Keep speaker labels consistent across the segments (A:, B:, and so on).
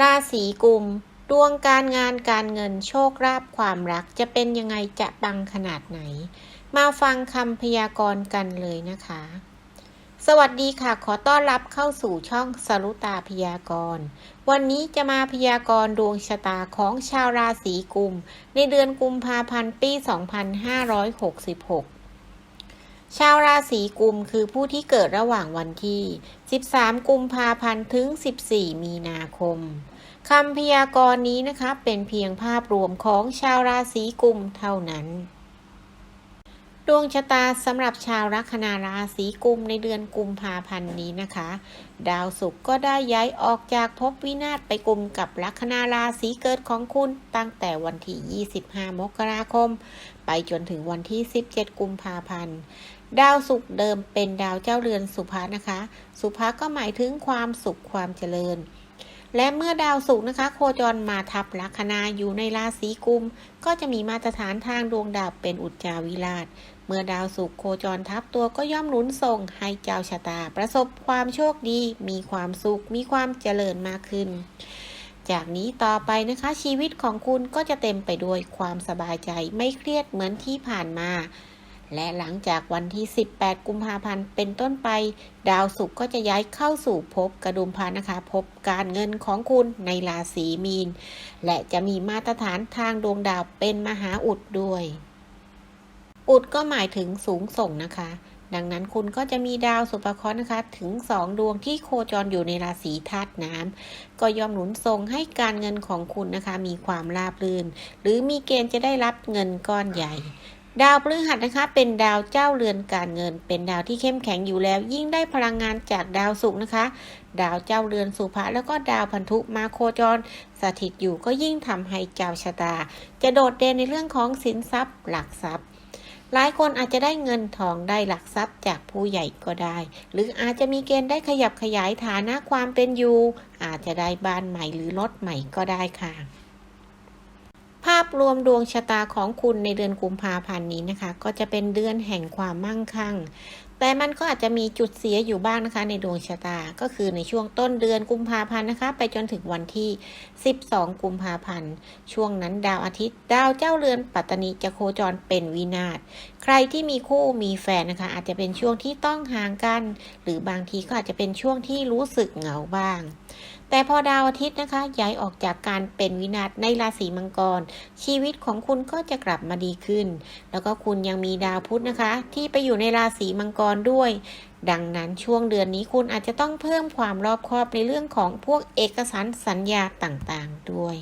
A: ราศีกุม ดวงการงานการเงินโชคลาภความรักจะเป็นยังไงจะปังขนาดไหน มาฟังคำพยากรณ์กันเลยนะคะ สวัสดีค่ะ ขอต้อนรับเข้าสู่ช่องสรุตาพยากรณ์ วันนี้จะมาพยากรณ์ดวงชะตาของชาวราศีกุม ในเดือนกุมภาพันธ์ปี 2566 ชาวราศีกุมคือผู้ที่เกิดระหว่างวันที่ 13 กุมภาพันธ์ถึง 14 มีนาคมคำพยากรณ์นี้นะคะเป็นเพียงภาพรวมของชาวราศีกุมเท่านั้น ดวงชะตาสำหรับชาวลัคนาราศีกุมในเดือนกุมภาพันธ์นี้นะคะ ดาวศุกร์ก็ได้ย้ายออกจากภพวินาศไปกลุ่มกับลัคนาราศีเกิดของคุณตั้งแต่วันที่ 25 มกราคม ไปจนถึงวันที่ 17 กุมภาพันธ์ ดาวศุกเดิมเป็นดาวเจ้าเรือนสุภานะคะ สุภาก็หมายถึงความสุขความเจริญ และเมื่อดาวศุกนะคะ โคจรมาทับลัคนาอยู่ในราศีกุม ก็จะมีมาตรฐานทางดวงดาวเป็นอุจจาวิราช เมื่อดาวศุกโคจรทับตัวก็ย่อมหนุนส่งให้เจ้าชะตา ประสบความโชคดี มีความสุข มีความเจริญมากขึ้นจากนี้ต่อไปนะคะชีวิตของคุณก็จะเต็มไปด้วยความสบายใจไม่เครียดเหมือนที่ผ่านมา และหลังจากวันที่ 18 กุมภาพันธ์เป็นต้นไป ดาวศุกร์ก็จะย้ายเข้าสู่ภพกระดุมพานนะคะภพการเงินของคุณในราศีมีน และจะมีมาตรฐานทางดวงดาวเป็นมหาอุดด้วย อุดก็หมายถึงสูงส่งนะคะ ดังนั้นคุณก็จะมีดาวสุภเคราะห์นะคะ ถึง 2 ดวงที่โคจรอยู่ในราศีธาตุน้ำก็ย่อมหนุนส่งให้การเงินของคุณนะคะ มีความราบรื่น หรือมีเกณฑ์จะได้รับเงินก้อนใหญ่ ดาวพฤหัสนะคะ เป็นดาวเจ้าเรือนการเงิน เป็นดาวที่เข้มแข็งอยู่แล้ว ยิ่งได้พลังงานจากดาวศุกร์นะคะ ดาวเจ้าเรือนสุภะแล้วก็ดาวพันธุมาโคจร สถิตอยู่ก็ยิ่งทำให้เจ้าชะตา จะโดดเด่นในเรื่องของสินทรัพย์ หลักทรัพย์ หลายคนอาจจะได้เงินทองได้หลักทรัพย์จากผู้ใหญ่ก็ได้ หรืออาจจะมีเกณฑ์ได้ขยับขยายฐานะความเป็นอยู่ อาจจะได้บ้านใหม่หรือรถใหม่ก็ได้ค่ะ ภาพรวมดวงชะตาของคุณในเดือนกุมภาพันธ์นี้นะคะ ก็จะเป็นเดือนแห่งความมั่งคั่ง แต่มันก็อาจจะมีจุดเสียอยู่บ้างนะคะ ในดวงชะตาก็คือในช่วงต้นเดือนกุมภาพันธ์นะคะ ไปจนถึงวันที่ 12 กุมภาพันธ์ ช่วงนั้นดาวอาทิตย์ ดาวเจ้าเรือนปัตตานีจะโคจรเป็นวินาศใครที่มีคู่มีแฟนนะคะ อาจจะเป็นช่วงที่ต้องห่างกัน หรือบางทีก็อาจจะเป็นช่วงที่รู้สึกเหงาบ้าง แต่พอดาวอาทิตย์นะคะ ย้ายออกจากการเป็นวินาศในราศีมังกร ชีวิตของคุณก็จะกลับมาดีขึ้น แล้วก็คุณยังมีดาวพุธนะคะ ที่ไปอยู่ในราศีมังกรด้วย ดังนั้นช่วงเดือนนี้คุณอาจจะต้องเพิ่มความรอบคอบในเรื่องของพวกเอกสารสัญญาต่างๆด้วย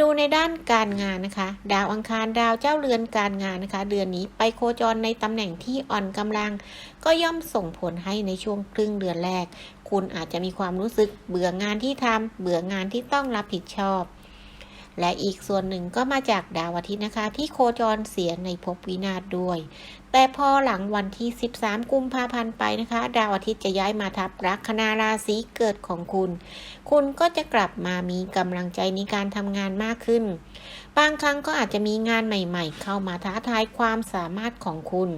A: ดูในด้านการงานนะคะ ดาวอังคารดาวเจ้าเรือนการงานนะคะ เดือนนี้ไปโคจรในตำแหน่งที่อ่อนกำลัง ก็ย่อมส่งผลให้ในช่วงครึ่งเดือนแรก คุณอาจจะมีความรู้สึกเบื่องานที่ทำเบื่องานที่ต้องรับผิดชอบ และอีกส่วนหนึ่งก็มาจากดาวอาทิตย์นะคะ ที่โคจรเสียในภพวินาศด้วย แต่พอหลังวันที่ 13 กุมภาพันธ์ไปนะคะ ดาวอาทิตย์จะย้ายมาทับลัคนาราศีเกิดของคุณ คุณก็จะกลับมามีกำลังใจในการทำงานมากขึ้น บางครั้งก็อาจจะมีงานใหม่ ๆ เข้ามาท้าทายความสามารถของคุณ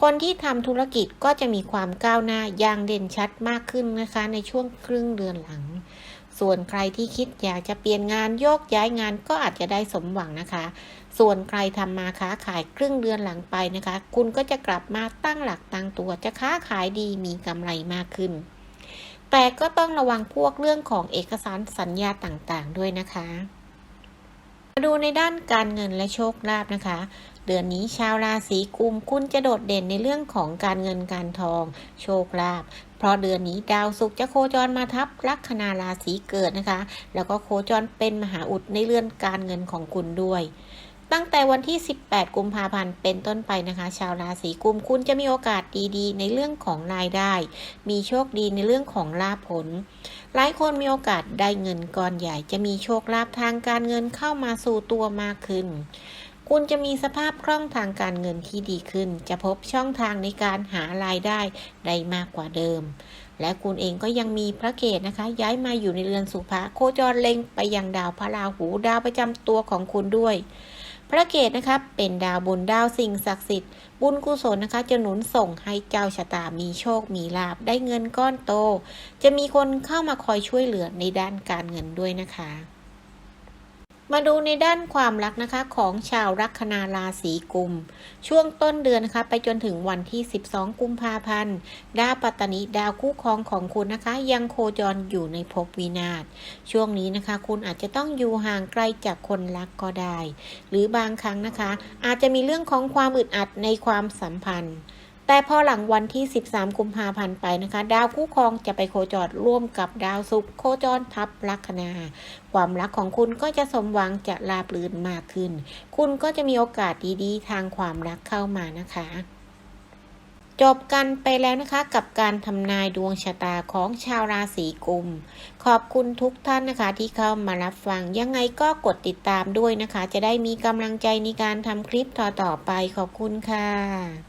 A: คนที่ทำธุรกิจก็จะมีความก้าวหน้าอย่างเด่นชัดมากขึ้นนะคะในช่วงครึ่งเดือนหลัง ส่วนใครที่คิดอยากจะเปลี่ยนงานโยกย้ายงานก็อาจจะได้สมหวังนะคะ ส่วนใครทำมาค้าขายครึ่งเดือนหลังไปนะคะ คุณก็จะกลับมาตั้งหลักตั้งตัวจะค้าขายดีมีกำไรมากขึ้น แต่ก็ต้องระวังพวกเรื่องของเอกสารสัญญาต่างๆ ด้วยนะคะ ดูในด้านการเงินและโชคลาภนะคะ เดือนนี้ชาวราศีกุมคุณจะโดดเด่นในเรื่องของการเงินการทอง โชคลาภเพราะเดือนนี้ดาวศุกร์จะโคจรมาทับลัคนาราศีเกิดนะคะ แล้วก็โคจรเป็นมหาอุดในเรื่อนการเงินของคุณด้วยตั้งแต่วันที่ 18 กุมภาพันธ์ เป็นต้นไปนะคะ ชาวราศีกุม คุณจะมีโอกาสดีๆ ในเรื่องของรายได้ มีโชคดีในเรื่องของลาภผล หลายคนมีโอกาสได้เงินก้อนใหญ่จะมีโชคลาภทางการเงินเข้ามาสู่ตัวมากขึ้น คุณจะมีสภาพคล่องทางการเงินที่ดีขึ้น จะพบช่องทางในการหารายได้ได้มากกว่าเดิม และคุณเองก็ยังมีพระเกตนะคะ ย้ายมาอยู่ในเรือนสุภะโคจรเล็งไปยังดาวพระราหูดาวประจำตัวของคุณด้วย พระเกตนะคะเป็นดาวบุญดาวสิ่งศักดิ์สิทธิ์ บุญกุศลนะคะจะหนุนส่งให้เจ้าชะตามีโชคมีลาบได้เงินก้อนโต จะมีคนเข้ามาคอยช่วยเหลือในด้านการเงินด้วยนะคะ มาดูในด้านความรักนะคะของชาวลัคนาราศีกุม ช่วงต้นเดือนนะคะไปจนถึงวันที่ 12 กุมภาพันธ์ดาวปัตตานีดาวคู่ครองของคุณนะคะ ยังโคจรอยู่ในภพวินาศช่วงนี้นะคะ คุณอาจจะต้องอยู่ห่างไกลจากคนรักก็ได้ หรือบางครั้งนะคะ อาจจะมีเรื่องของความอึดอัดในความสัมพันธ์ แต่พอหลังวันที่ 13 กุมภาพันธ์ไปนะคะ ดาวคู่ครองจะไปโคจรร่วมกับดาวศุกร์โคจรทับลัคนา ความรักของคุณก็จะสมหวังจะราบรื่นมากขึ้น คุณก็จะมีโอกาสดีๆ ทางความรักเข้ามานะคะจบกันไปแล้วนะคะกับการทำนายดวงชะตาของชาวราศีกุม ขอบคุณทุกท่านนะคะที่เข้ามารับฟัง ยังไงก็กดติดตามด้วยนะคะ จะได้มีกำลังใจในการทำคลิปต่อๆไปขอบคุณค่ะ